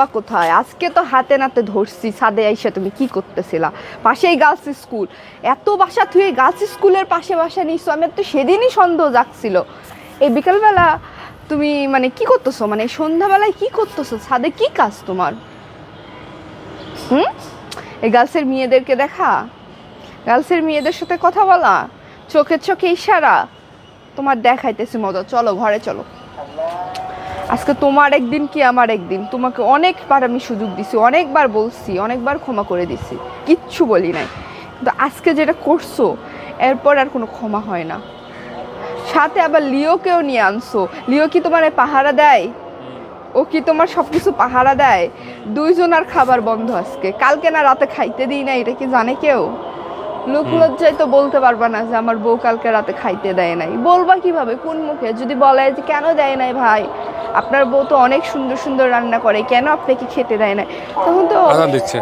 বা কোথায়? আজকে তো হাতে নাতে ধরছি, ছাদে আইসা তুমি কি করতেছিলা? পাশেই গার্লস স্কুল এত বাসা থুয়ে গার্লস স্কুলের পাশে বাসা নিছো, আমার তো সেদিনই সন্দেহ জাগছিল। এই বিকালবেলা তুমি মানে কি করতেছো? মানে সন্ধ্যাবেলায় কি করতেছো? ছাদে কি কাজ তোমার? হুম? এই গার্লসের মেয়েদেরকে দেখা? গার্লসের মেয়েদের সাথে কথা বলা? চোখের চোখে ইশারা? তোমার দেখাইতেছি মজা। চলো, ঘরে চলো। আজকে তোমার একদিন কি আমার একদিন? তোমাকে অনেকবার আমি সুযোগ দিছি অনেকবার বলছি অনেকবার ক্ষমা করে দিছি। কিচ্ছু বলি নাই। কিন্তু আজকে যেটা করছ এরপর আর কোনো ক্ষমা হয় না। সাথে আবার লিওকেও নিয়ে আনছো। লিও কি তোমার পাহারা দেয়? ও কি তোমার সব কিছু পাহারা দেয়? দুইজন আর খাবার বন্ধ আজকে। কালকে না রাতে খাইতে দিই না এটা কি জানে কেউ? লোক লজ্জায় তো বলতে পারবা না যে আমার বউ কালকে রাতে খাইতে দেয় নাই। বলবা কীভাবে? কোন মুখে? যদি বলে যে কেন দেয় নাই ভাই? আপনার বউ তো অনেক সুন্দর সুন্দর রান্না করে, কেন আপনাকে খেতে দেয় না? তখন তো দিচ্ছে।